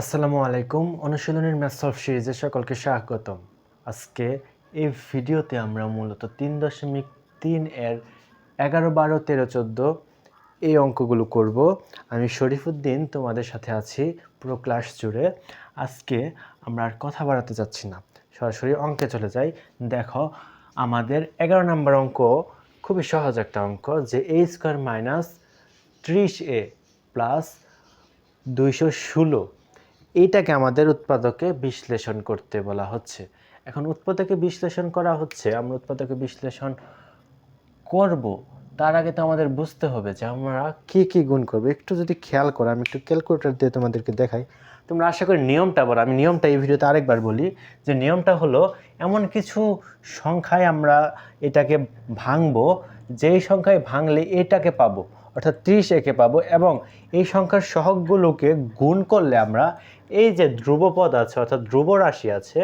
আসসালামু আলাইকুম, অনুশীলনের ম্যাথ সলভ সিরিজে সকলকে স্বাগতম। আজকে এই ভিডিওতে আমরা মূলত তিন দশমিক তিন এর এগারো, বারো, তেরো, চোদ্দ এই অঙ্কগুলো করব। আমি শরীফুদ্দিন, তোমাদের সাথে আছি পুরো ক্লাস জুড়ে। আজকে আমরা আর কথা বাড়াতে যাচ্ছি না, সরাসরি অঙ্কে চলে যাই। দেখো, আমাদের এগারো নম্বর অঙ্ক, খুবই সহজ একটা অঙ্ক যে এ স্কোয়ার মাইনাস ত্রিশ এ প্লাস দুইশো ষোলো এইটাকে আমাদের উৎপাদকে বিশ্লেষণ করতে বলা হচ্ছে। এখন উৎপাদকে বিশ্লেষণ করা হচ্ছে, আমরা উৎপাদকে বিশ্লেষণ করব, তার আগে তো আমাদের বুঝতে হবে যে আমরা কি কি গুণ করব। একটু যদি খেয়াল করো, আমি একটু ক্যালকুলেটর দিয়ে তোমাদেরকে দেখাই। তোমরা আশা করি নিয়মটা বলো, আমি নিয়মটা এই ভিডিওতে আরেকবার বলি যে নিয়মটা হলো, এমন কিছু সংখ্যায় আমরা এটাকে ভাঙবো, যেই সংখ্যায় ভাঙলে এটাকে পাবো, অর্থাৎ ত্রিশ একে পাবো, এবং এই সংখ্যার সহগগুলোকে গুণ করলে আমরা এই যে ধ্রুবপদ আছে, অর্থাৎ ধ্রুব রাশি আছে,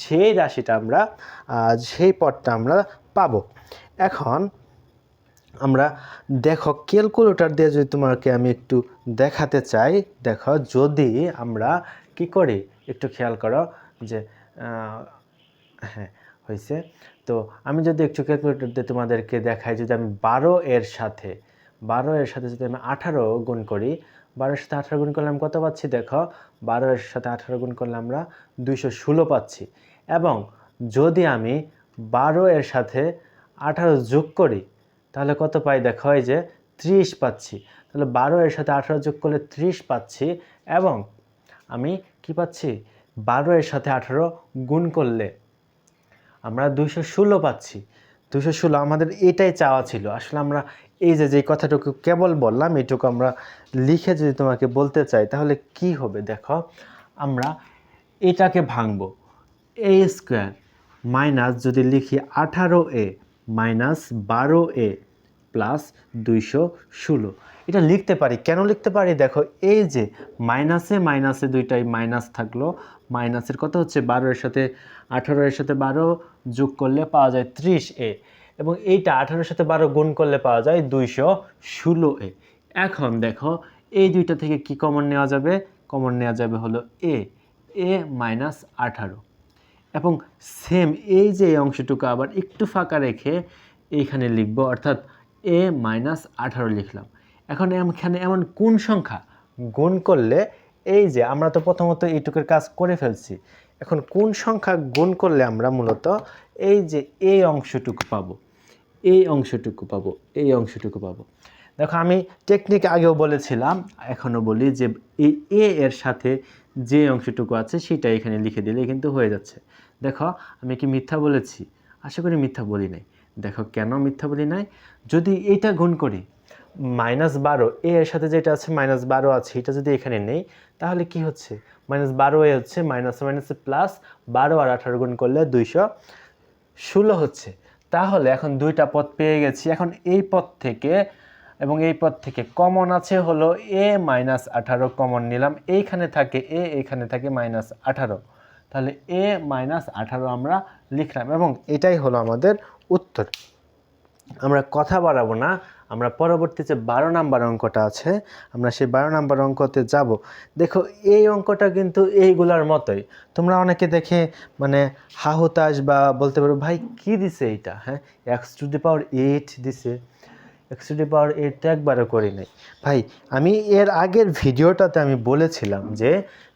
সেই রাশিটা আমরা সেই পদটা আমরা পাবো। এখন আমরা দেখো, ক্যালকুলেটর দিয়ে যদি তোমাকে আমি একটু দেখাতে চাই, দেখো, যদি আমরা কি করি, একটু খেয়াল করো যে হ্যাঁ হয়েছে তো আমি যদি একটু ক্যালকুলেটর দিয়ে তোমাদেরকে দেখাই, যদি আমি বারো এর সাথে, বারো এর সাথে যদি আমি আঠারো গুণ করি বারোর সাথে আঠারো গুণ করলে আমি কত পাচ্ছি? দেখো বারো এর সাথে আঠারো গুণ করলে আমরা দুইশো ষোলো পাচ্ছি। এবং যদি আমি বারো এর সাথে আঠারো যোগ করি, তাহলে কত পাই? দেখো, এই যে ত্রিশ পাচ্ছি। তাহলে বারো এর সাথে আঠারো যোগ করলে ত্রিশ পাচ্ছি। এবং আমি কি পাচ্ছি? বারো এর সাথে আঠারো গুণ করলে আমরা দুইশো ষোলো পাচ্ছি। দুশো ষোলো আমাদের এটাই চাওয়া ছিল। আসলে আমরা এই যে যে কথাটুকু কেবল বললাম, এটুকু আমরা লিখে যদি তোমাকে বলতে চাই, তাহলে কি হবে দেখো, আমরা এটাকে ভাঙবো। এ স্কোয়ার মাইনাস যদি লিখি আঠারো এ মাইনাস বারো এ প্লাস দুইশো ষোলো। এটা লিখতে পারি, কেন লিখতে পারি? দেখো, এই যে মাইনাসে মাইনাসে দুইটাই মাইনাস থাকল মাইনাসের কত হচ্ছে? বারো এর সাথে আঠারো এর সাথে বারো যোগ করলে পাওয়া যায় ত্রিশ এ এবং এইটা আঠারোর সাথে বারো গুণ করলে পাওয়া যায় দুইশো ষোলো এ। এখন দেখো, এই দুইটা থেকে কি কমন নেওয়া যাবে? কমন নেওয়া যাবে হলো এ এ মাইনাস আঠারো। এবং সেম এই যে অংশটুকু আবার একটু ফাঁকা রেখে এইখানে লিখব, অর্থাৎ এ মাইনাস আঠারো লিখলাম। এখন এখানে এমন কোন সংখ্যা গুণ করলে এই যে আমরা তো প্রথমত এইটুকুর কাজ করে ফেলছি, এখন কোন সংখ্যা গুণ করলে আমরা মূলত এই যে এই অংশটুকু পাবো? এই অংশটুকু পাবো, এই অংশটুকু পাবো। দেখো, আমি টেকনিক আগেও বলেছিলাম, এখনও বলি যে এই এ এর সাথে যে অংশটুকু আছে সেটা এখানে লিখে দিলে কিন্তু হয়ে যাচ্ছে। দেখো, আমি কি মিথ্যা বলেছি? আশা করি মিথ্যা বলি নাই। দেখো, কেন মিথ্যা বলি নাই? যদি এইটা গুণ করি, মাইনাস বারো এ এর সাথে যেটা আছে মাইনাস বারো আছে, এটা যদি এখানে নেই, তাহলে কি হচ্ছে? মাইনাস বারো এ হচ্ছে মাইনাস মাইনাসে প্লাস বারো আর আঠারো গুণ করলে দুইশো ষোলো হচ্ছে। তাহলে এখন দুইটা পদ পেয়ে গেছি। এখন এই পথ থেকে এবং এই পথ থেকে কমন আছে হলো এ মাইনাস আঠারো কমন নিলাম। এইখানে থাকে এ এইখানে থাকে মাইনাস আঠারো। তাহলে এ মাইনাস আঠারো আমরা লিখলাম এবং এটাই হলো আমাদের উত্তর। আমরা কথা বাড়াবো না। আমরা পরবর্তী যে বারো নাম্বার অঙ্কটা আছে, আমরা সেই বারো নাম্বার অঙ্কতে যাব। দেখো, এই অঙ্কটা কিন্তু এইগুলার মতোই। তোমরা অনেকে দেখে মানে হাহুতাস বা বলতে পারো, ভাই, কি দিছে এইটা? হ্যাঁ x to the power eight দিছে। X to the power eight তো একবারও করি নাই। ভাই, আমি এর আগের ভিডিওটাতে আমি বলেছিলাম যে,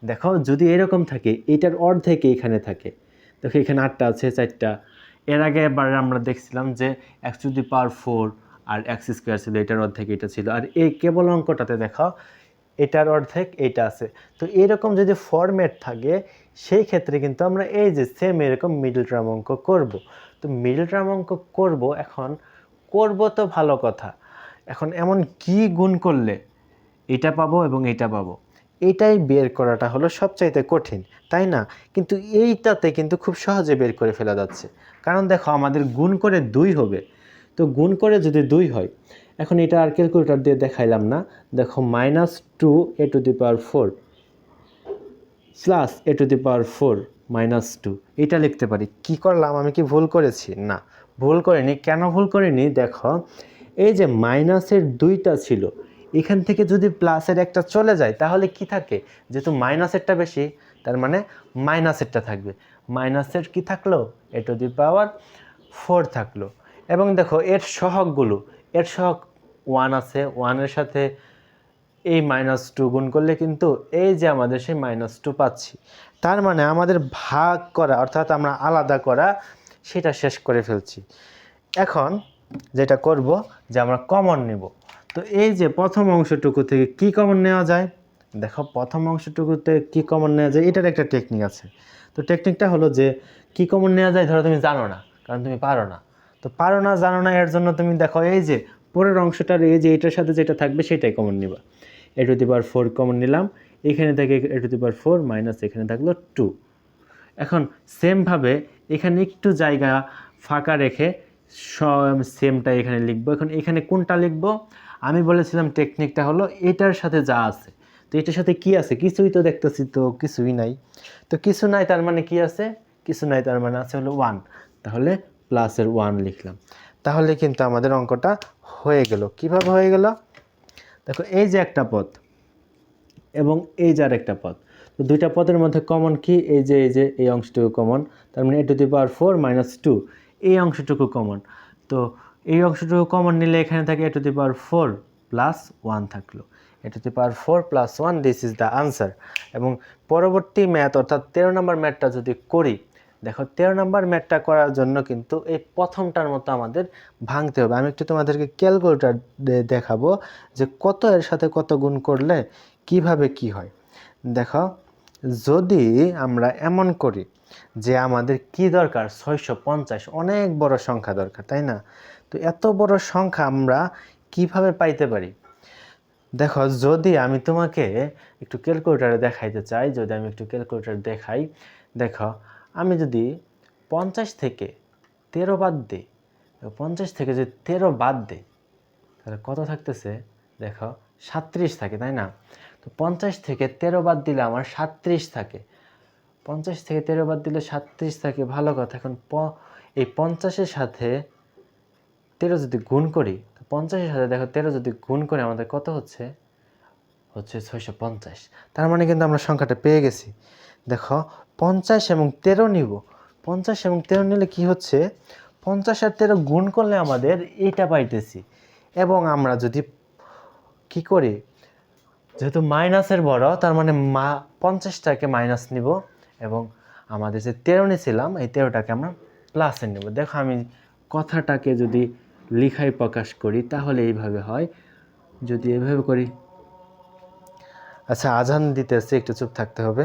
দেখো, যদি এরকম থাকে এইটার অর্ধেক এইখানে থাকে। দেখো, এখানে আটটা আছে, চারটা। এর আগে এবার আমরা দেখছিলাম যে x to the power four R x square ছিল, এটার অর্ধেক এটা ছিল। আর এই কেবল অঙ্কটাতে দেখো, এটার অর্ধেক এইটা আছে। তো এরকম যদি ফরম্যাট থাকে, সেই ক্ষেত্রে কিন্তু আমরা এই যে সেম এরকম মিডল টার্ম অঙ্ক করব। তো মিডল টার্ম অঙ্ক করব এখন, করব তো ভালো কথা। এখন এমন কি গুণ করলে এটা পাবো এবং এটা পাবো? এটাই বের করাটা হলো সবচাইতে কঠিন, তাই না? কিন্তু এইটাতে কিন্তু খুব সহজে বের করে ফেলা যাচ্ছে। কারণ দেখো, আমাদের গুণ করে দুই হবে। তো গুণ করে যদি দুই হয়, এখন এটা আর ক্যালকুলেটর দিয়ে দেখাইলাম না। দেখো minus two a to the power four plus a to the power four minus two এটা লিখতে পারি। কি করলাম? আমি কি ভুল করেছি? না, ভুল করিনি। কেন ভুল করিনি? দেখো, এই যে মাইনাসের দুইটা ছিল, এখান থেকে যদি প্লাসের একটা চলে যায়, তাহলে কি থাকে? যেহেতু মাইনাসেরটা বেশি, তার মানে মাইনাসেরটা থাকবে। মাইনাসের কি থাকল? A to the power four থাকল। এবং দেখো, এর সহগগুলো, এর সহগ ওয়ান আছে ওয়ানের সাথে এই মাইনাস টু গুণ করলে কিন্তু এই যে আমাদের সেই মাইনাস টু পাচ্ছি। তার মানে আমাদের ভাগ করা, অর্থাৎ আমরা আলাদা করা, সেটা শেষ করে ফেলছি। এখন যেটা করব, যে আমরা কমন নেব। তো এই যে প্রথম অংশটুকু থেকে কি কমন নেওয়া যায়? দেখো, প্রথম অংশটুকুতে কি কমন নেওয়া যায়? এটার একটা টেকনিক আছে। তো টেকনিকটা হলো যে, কি কমন নেওয়া যায়? ধরো তুমি জানো না, কারণ তুমি পারো না। তো পারো না, জানো না, এর জন্য তুমি দেখো এই যে পরের অংশটার এই যে এটার সাথে যেটা থাকবে সেটাই কমন নিবা। A to the power four common নিলাম। এখানে থেকে a to the power four minus এখানে থাকল টু এখন সেমভাবে এখানে একটু জায়গা ফাঁকা রেখে সেমটা এখানে লিখব। এখন এখানে কোনটা লিখব? আমি বলেছিলাম টেকনিকটা হলো এটার সাথে যা আছে। তো এটার সাথে কি আছে? কিছুই তো দেখতেছি তো, কিছুই নাই। তো কিছু নাই, তার মানে কি আছে? কিছু নাই, তার মানে আছে হলো ওয়ান তাহলে প্লাসের ওয়ান লিখলাম। তাহলে কিন্তু আমাদের অঙ্কটা হয়ে গেল। কীভাবে হয়ে গেল? দেখো, এই যে একটা পথ এবং এই যে আরেকটা পদ। তো দুইটা পদের মধ্যে কমন কি? এই যে এই যে, এই অংশটুকু কমন তার মানে a to the power four minus two এই অংশটুকু কমন তো এই অংশটুকু কমন নিলে এখানে থাকে a to the power four plus one থাকল। A to the power four plus one this is the answer এবং পরবর্তী ম্যাথ অর্থাৎ তেরো নম্বর ম্যাথটা যদি করি দেখো, তেরো নম্বর ম্যাটটা করার জন্য কিন্তু এই প্রথমটার মতো আমাদের ভাঙতে হবে। আমি একটু তোমাদেরকে ক্যালকুলেটার দেখাবো যে কত এর সাথে কত গুণ করলে কীভাবে কি হয়। দেখো, যদি আমরা এমন করি যে আমাদের কি দরকার? ছয়শো পঞ্চাশ, অনেক বড় সংখ্যা দরকার, তাই না? তো এত বড় সংখ্যা আমরা কীভাবে পাইতে পারি? দেখো, যদি আমি তোমাকে একটু ক্যালকুলেটারে দেখাইতে চাই, যদি আমি একটু ক্যালকুলেটার দেখাই, দেখো আমি যদি পঞ্চাশ থেকে তেরো বাদ দিই, পঞ্চাশ থেকে যদি তেরো বাদ দিই, তাহলে কত থাকতেছে? দেখো সাত্রিশ থাকে, তাই না? তো পঞ্চাশ থেকে তেরো বাদ দিলে আমার সাত্রিশ থাকে। পঞ্চাশ থেকে তেরো বাদ দিলে সাত্রিশ থাকে, ভালো কথা। এখন প, এই পঞ্চাশের সাথে তেরো যদি গুণ করি পঞ্চাশের সাথে দেখো, তেরো যদি গুণ করে আমাদের কত হচ্ছে? হচ্ছে ছয়শো পঞ্চাশ। তার মানে কিন্তু আমরা সংখ্যাটা পেয়ে গেছি। দেখো পঞ্চাশ এবং তেরো নিব। পঞ্চাশ এবং তেরো নিলে কি হচ্ছে? পঞ্চাশ আর তেরো গুণ করলে আমাদের এইটা পাইতেছি। এবং আমরা যদি কি করি? যেহেতু মাইনাসের বড়, তার মানে মা পঞ্চাশটাকে মাইনাস নিব এবং আমাদের যে তেরো নিয়েছিলাম এই তেরোটাকে আমরা প্লাসে নেব। দেখো আমি কথাটাকে যদি লিখায় প্রকাশ করি, তাহলে এইভাবে হয়। যদি এভাবে করি। আচ্ছা আজান দিতেছে, একটু চুপ থাকতে হবে।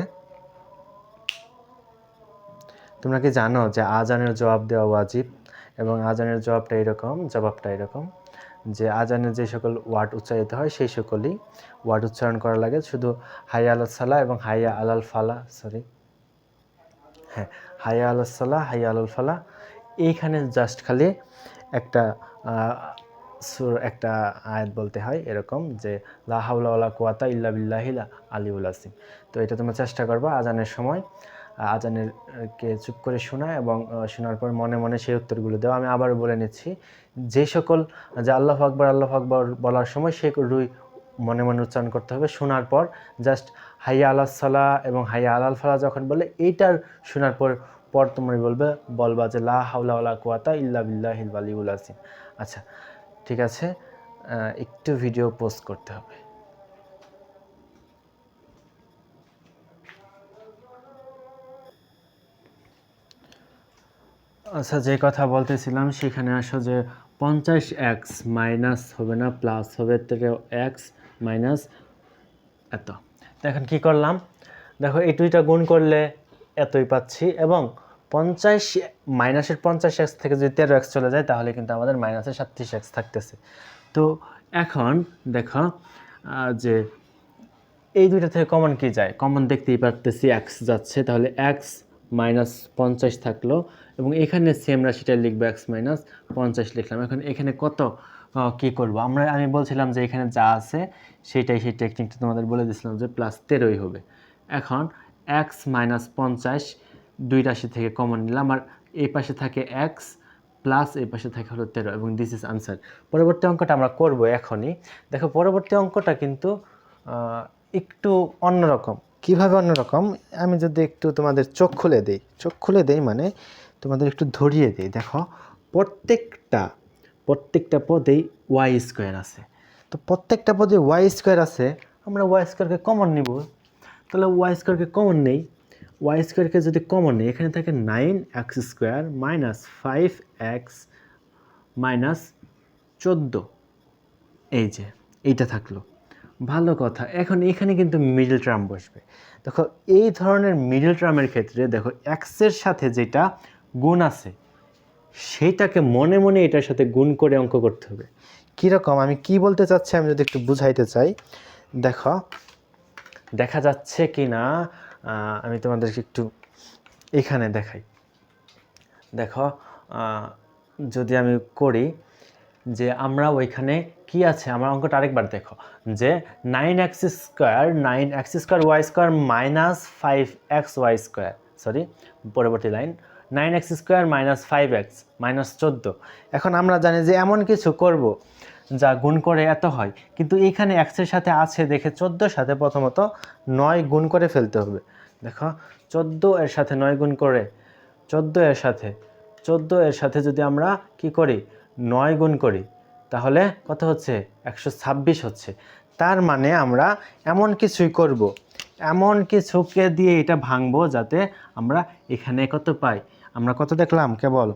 তোমরা কি জানো যে আজানের জবাব দেওয়া ওয়াজিব এবং আজানের জবাবটা এরকম জবাবটা এরকম যে আজানের যে সকল ওয়ার্ড উচ্চারিত হয় সেই সকলই ওয়ার্ড উচ্চারণ করা লাগে। শুধু হাইয়া আলাল সালা এবং হাইয়া আলাল ফালা সরি হ্যাঁ হাইয়া আলাল সালা হাইয়া আলাল ফালা এইখানে জাস্ট খালি একটা সুর, একটা আয়াত বলতে হয় এরকম যে, লা হাওলা কুয়াতা ইল্লা বিল্লাহিলা আলিউল আসিম তো এটা তোমরা চেষ্টা করবা আজানের সময়। আজানের কে চুপ করে শোনা এবং শোনার পর মনে মনে সেই উত্তরগুলো দেওয়া। আমি আবারও বলে নিচ্ছি, যে সকল, যে আল্লাহ আকবর আল্লাহ আকবর বলার সময় সে রুই মনে মনে উচ্চারণ করতে হবে। শোনার পর জাস্ট হাইয়া সালা এবং হাইয়া আলাল ফালা যখন বলে, এইটার শোনার পর পর তোমরা বলবে, বলবা যে লা ওয়ালা কুয়াতা ইল্লা বিল্লাহিল আলিউল আসিম আচ্ছা ঠিক আছে একটু ভিডিও পোস্ট করতে হবে। আচ্ছা যে কথা বলতেছিলাম, সেখানে আসো যে পঞ্চাশ এক্স মাইনাস হবে না প্লাস হবে এক্স মাইনাস এত। এখন কী করলাম? দেখো, এই দুইটা গুণ করলে এতই পাচ্ছি এবং পঞ্চাশ মাইনাসের পঞ্চাশ এক্স থেকে যদি তেরো এক্স চলে যায়, তাহলে কিন্তু আমাদের মাইনাসের সাতত্রিশ এক্স থাকতেছে। তো এখন দেখো যে এই দুইটা থেকে কমন কি যায়? কমন দেখতেই পারতেছি এক্স যাচ্ছে, তাহলে এক্স মাইনাস পঞ্চাশ থাকল এবং এখানে সেম রাশিটা লিখব এক্স মাইনাস পঞ্চাশ লিখলাম। এখন এখানে কত কি করব? আমরা, আমি বলছিলাম যে এখানে যা আছে সেটাই সেই টেকনিকটা তোমাদের বলে দিয়েছিলাম যে প্লাস তেরোই হবে। এখন এক্স মাইনাস পঞ্চাশ দুই রাশি থেকে কমন নিলাম আর এই পাশে থাকে এক্স প্লাস এই পাশে থাকে হলো তেরো এবং দিস ইজ আনসার পরবর্তী অঙ্কটা আমরা করব এখনই। দেখো, পরবর্তী অঙ্কটা কিন্তু একটু অন্যরকম। কীভাবে অন্যরকম? আমি যদি একটু তোমাদের চোখ খুলে দেই। চোখ খুলে দেই মানে তোমাদের একটু ধরিয়ে দিই। দেখো, প্রত্যেকটা প্রত্যেকটা পদেই ওয়াই স্কোয়ার আছে। তো প্রত্যেকটা পদে ওয়াই স্কোয়ার আছে, আমরা ওয়াই স্কোয়ারকে কমন নিব। তাহলে ওয়াই স্কোয়ারকে কমন নেই। ওয়াই স্কোয়ারকে যদি কমন নেই, এখানে থাকে nine x square minus five x minus চোদ্দ। এই যে, এইটা থাকল। ভালো কথা। এখন এখানে কিন্তু মিডল টার্ম বসবে। দেখো, এই ধরনের মিডল টার্মের ক্ষেত্রে দেখো এক্সের সাথে যেটা গুণ আছে, সেটাকে মনে মনে এটার সাথে গুণ করে অঙ্ক করতে হবে। কীরকম? আমি কি বলতে চাচ্ছি আমি যদি একটু বুঝাইতে চাই। দেখো, দেখা যাচ্ছে কি না আমি তোমাদেরকে একটু এখানে দেখাই। দেখো যদি আমি করি যে আমরা ওইখানে কি আছে? আমার অঙ্কটা আরেকবার দেখো। যে nine x square nine x square y square minus five x y square sorry পরবর্তী line nine x square minus five x minus চোদ্দ। এখন আমরা জানি যে এমন কিছু করব যা গুণ করে এত হয়। কিন্তু এখানে এক্সের সাথে আছে দেখে চোদ্দোর সাথে প্রথমত নয় গুণ করে ফেলতে হবে। দেখো, চোদ্দ এর সাথে নয় গুণ করে, চোদ্দ এর সাথে, চোদ্দ এর সাথে যদি আমরা কি করি? নয় গুণ করি। তাহলে কত হচ্ছে? একশো ছাব্বিশ হচ্ছে। তার মানে আমরা এমন কিছুই করব। এমন কিছুকে দিয়ে এটা ভাঙবো যাতে আমরা এখানে কত পাই। আমরা কত দেখলাম কেবল?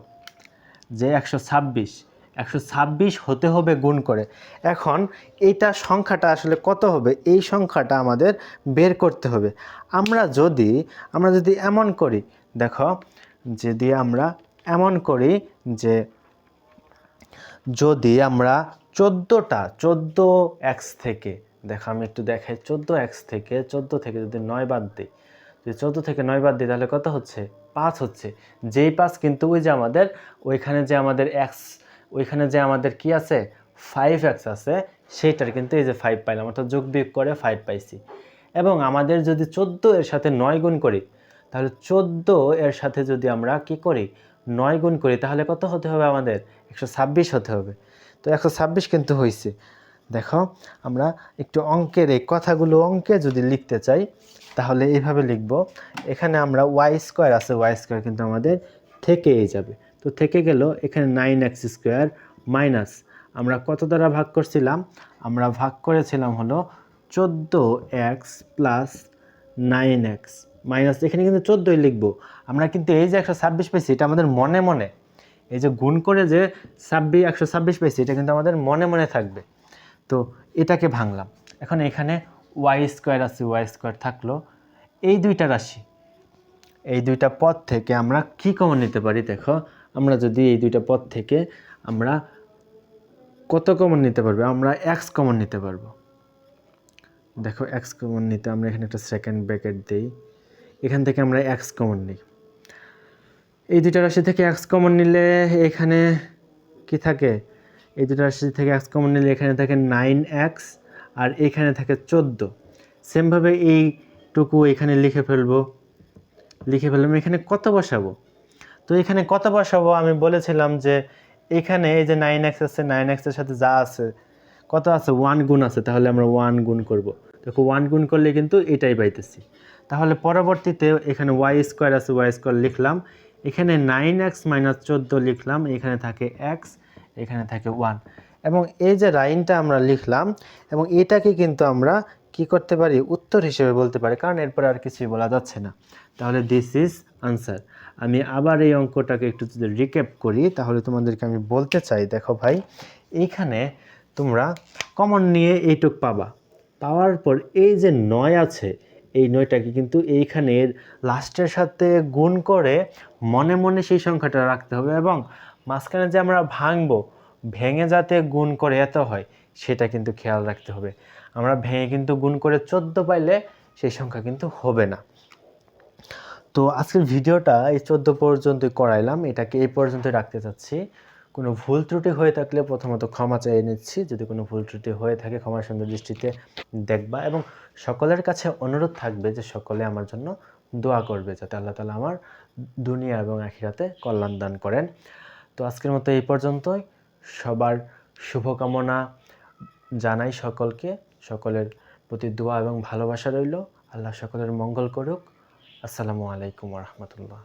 যে একশো ছাব্বিশ। একশো ছাব্বিশ হতে হবে গুণ করে। এখন এইটা সংখ্যাটা আসলে কত হবে? এই সংখ্যাটা আমাদের বের করতে হবে। আমরা যদি আমরা যদি এমন করি, দেখো, যদি আমরা এমন করি যে যদি আমরা চোদ্দোটা, চোদ্দ এক্স থেকে, দেখো আমি একটু দেখাই, চোদ্দ এক্স থেকে, চোদ্দ থেকে যদি নয় বাদ দিই, যদি চোদ্দ থেকে নয় বাদ দিই তাহলে কত হচ্ছে? পাঁচ হচ্ছে। যেই পাঁচ কিন্তু ওই যে আমাদের, ওইখানে যে আমাদের এক্স ওইখানে যে আমাদের কি আছে? ফাইভ এক্স আছে, সেইটার কিন্তু এই যে ফাইভ পাইলাম, অর্থাৎ যোগ বিয়োগ করে ফাইভ পাইছি। এবং আমাদের যদি চোদ্দ এর সাথে নয় গুণ করি, তাহলে চোদ্দ এর সাথে যদি আমরা কি করি? নয় গুণ করি, তাহলে কত হতে হবে আমাদের? একশো ছাব্বিশ হতে হবে। তো একশো ছাব্বিশ কিন্তু হয়েছে দেখো, আমরা একটু অঙ্কের এই কথাগুলো অঙ্কে যদি লিখতে চাই, তাহলে এইভাবে লিখব। এখানে আমরা ওয়াই স্কোয়ার আছে, ওয়াই স্কোয়ার কিন্তু আমাদের থেকেই যাবে। তো থেকে গেল, এখানে নাইন এক্স স্কোয়ার মাইনাস। আমরা কত দ্বারা ভাগ করছিলাম? আমরা ভাগ করেছিলাম হলো চোদ্দ x plus nine x. Minus, এখানে কিন্তু চোদ্দোই লিখব। আমরা কিন্তু এই যে একশো ছাব্বিশ পেয়েছি এটা আমাদের মনে মনে, এই যে গুণ করে যে ছাব্বিশ, একশো ছাব্বিশ পেয়েছি এটা কিন্তু আমাদের মনে মনে থাকবে। তো এটাকে ভাঙলাম। এখন এখানে ওয়াই স্কোয়ার আছে, ওয়াই স্কোয়ার থাকল। এই দুইটা রাশি, এই দুইটা পদ থেকে আমরা কি কমন নিতে পারি দেখো? আমরা যদি এই দুইটা পদ থেকে আমরা কত কমন নিতে পারবে? আমরা এক্স কমন নিতে পারব। দেখো, এক্স কমন নিতে আমরা এখানে একটা সেকেন্ড ব্র্যাকেট দিই। এখান থেকে আমরা এক্স কমন নিই। এই দুইটা রাশি থেকে এক্স কমন নিলে এখানে কি থাকে? এই দুটো রাশি থেকে এক্স কমন নিলে এখানে থাকে নাইন এক্স আর এখানে থাকে চোদ্দ। সেমভাবে এইটুকু এখানে লিখে ফেলব। লিখে ফেললাম, এখানে কত বসাবো? তো এখানে কত বসাবো? আমি বলেছিলাম যে এখানে এই যে নাইন এক্স আছে নাইন এক্সের সাথে যা আছে, কত আছে? ওয়ান গুণ আছে, তাহলে আমরা ওয়ান গুণ করব। দেখো ওয়ান গুণ করলে কিন্তু এটাই পাইতেছি। তাহলে পরবর্তীতে এখানে ওয়াই স্কোয়ার আছে ওয়াই স্কোয়ার লিখলাম। এখানে নাইন এক্স মাইনাস চোদ্দ লিখলাম, এখানে থাকে এক্স এখানে থাকে ওয়ান এবং এই যে লাইনটা আমরা লিখলাম, এবং এটাকে কিন্তু আমরা কি করতে পারি? উত্তর হিসেবে বলতে পারি, কারণ এরপরে আর কিছুই বলা যাচ্ছে না। তাহলে দিস ইজ আনসার আমি আবার এই অঙ্কটাকে একটু যদি রিক্যাপ করি, তাহলে তোমাদেরকে আমি বলতে চাই, দেখো ভাই এইখানে তোমরা কমন নিয়ে এইটুক পাবা। পাওয়ার পর এই যে নয় আছে, এই নয়টাকে কিন্তু এইখানে লাস্টের সাথে গুণ করে মনে মনে সেই সংখ্যাটা রাখতে হবে এবং মাঝখানে যে আমরা ভাঙবো, ভেঙে যাতে গুণ করে এত হয়, সেটা কিন্তু খেয়াল রাখতে হবে। আমরা ভেঙে কিন্তু গুণ করে চোদ্দ পাইলে সেই সংখ্যা কিন্তু হবে না। তো আজকের ভিডিওটা এই চোদ্দ পর্যন্তই করাইলাম, এটাকে এই পর্যন্তই রাখতে চাচ্ছি। কোনো ভুল ত্রুটি হয়ে থাকলে প্রথমত ক্ষমা চেয়ে নিচ্ছি। যদি কোনো ভুল ত্রুটি হয়ে থাকে, ক্ষমার সুন্দর দৃষ্টিতে দেখবা এবং সকলের কাছে অনুরোধ থাকবে যে সকলে আমার জন্য দোয়া করবে যাতে আল্লাহ তালা আমার দুনিয়া এবং আখিরাতে কল্যাণ দান করেন। তো আজকের মতো এই পর্যন্তই। সবার শুভকামনা জানাই সকলকে। সকলের প্রতি দোয়া এবং ভালোবাসা রইল। আল্লাহ সকলের মঙ্গল করুক। আসসালামু আলাইকুম রহমতুল্লাহ।